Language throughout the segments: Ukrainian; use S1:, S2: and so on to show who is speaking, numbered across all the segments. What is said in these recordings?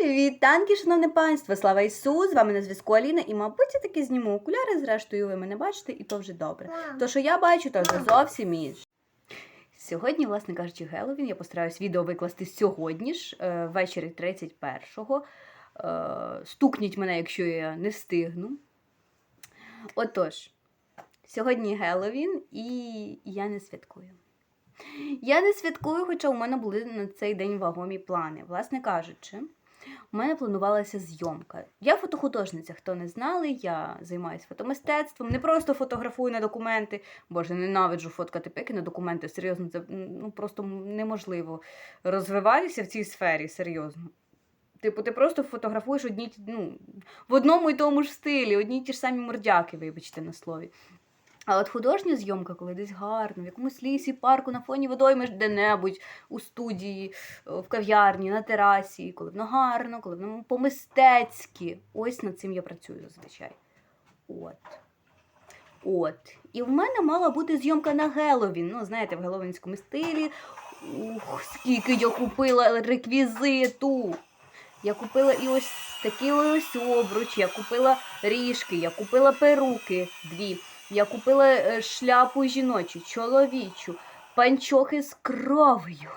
S1: Вітанки, шановне панство! Слава Ісу! З вами на зв'язку Аліна, і, мабуть, я таки зніму окуляри, зрештою, ви мене бачите, і то вже добре. То, що я бачу, то вже зовсім інше. Сьогодні, власне кажучи, Геловін, я постараюсь відео викласти сьогодні ж, е, ввечері 31-го. Е, Стукніть мене, якщо я не встигну. Отож, сьогодні Геловін, і я не святкую. Я не святкую, хоча у мене були на цей день вагомі плани. Власне кажучи, у мене планувалася зйомка. Я фотохудожниця, хто не знали, я займаюся фотомистецтвом, не просто фотографую на документи. Боже, ненавиджу фоткати пики на документи. Серйозно, це ну, просто неможливо розвиватися в цій сфері, серйозно. Типу, ти просто фотографуєш одні ну, в одному і тому ж стилі, одні й ті ж самі мордяки, вибачте на слові. А от художня зйомка, коли десь гарно, в якомусь лісі, парку, на фоні водойми де-небудь, у студії, в кав'ярні, на терасі, коли воно гарно, коли воно по-мистецьки. Ось над цим я працюю зазвичай. От. От. І в мене мала бути зйомка на Геловін. Ну, знаєте, в геловінському стилі. Ух, скільки я купила реквізиту. Я купила і ось такий ось обруч, я купила ріжки, я купила перуки дві. Я купила е, шляпу жіночу, чоловічу, панчохи з кров'ю.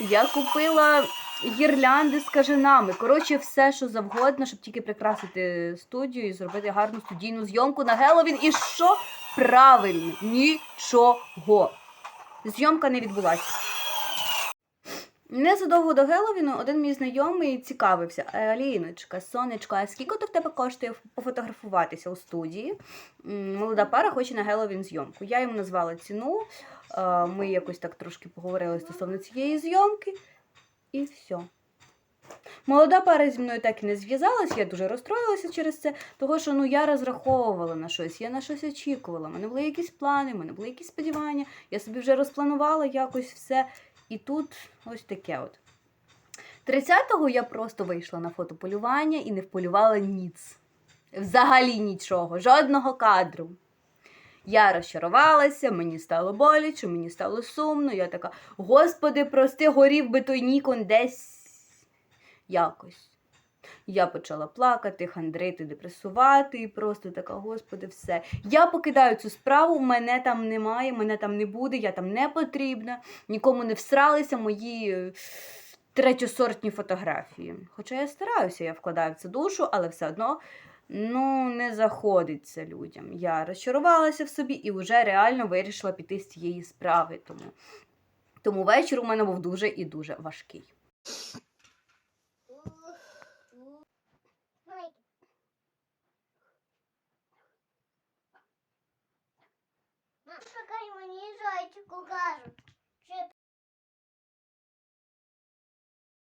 S1: Я купила гірлянди з кажанами. Коротше, все, що завгодно, щоб тільки прикрасити студію і зробити гарну студійну зйомку на Геловін. І що? Правильно, нічого. Зйомка не відбулася. Незадовго до Геловіну один мій знайомий цікавився. «Е, Аліночка, сонечко, а скільки то в тебе коштує пофотографуватися у студії? Молода пара хоче на Геловін зйомку. Я йому назвала ціну. е, Ми якось так трошки поговорили стосовно цієї зйомки. І все. Молода пара зі мною так і не зв'язалась, я дуже розстроїлася через це, того що ну, я розраховувала на щось, я на щось очікувала. У мене були якісь плани, у мене були якісь сподівання. Я собі вже розпланувала якось все. І тут ось таке от. 30-го я просто вийшла на фотополювання і не вполювала ніц. Взагалі нічого, жодного кадру. Я розчарувалася, мені стало боляче, мені стало сумно. Я така, господи, прости, горів би той Нікон десь якось. Я почала плакати, хандрити, депресувати, і просто така, господи, все. Я покидаю цю справу, мене там немає, мене там не буде, я там не потрібна, нікому не всралися мої е, третьосортні фотографії. Хоча я стараюся, я вкладаю в це душу, але все одно ну, не заходить це людям. Я розчарувалася в собі і вже реально вирішила піти з цієї справи. Тому, тому вечір у мене був дуже і дуже важкий.
S2: belki kokarım.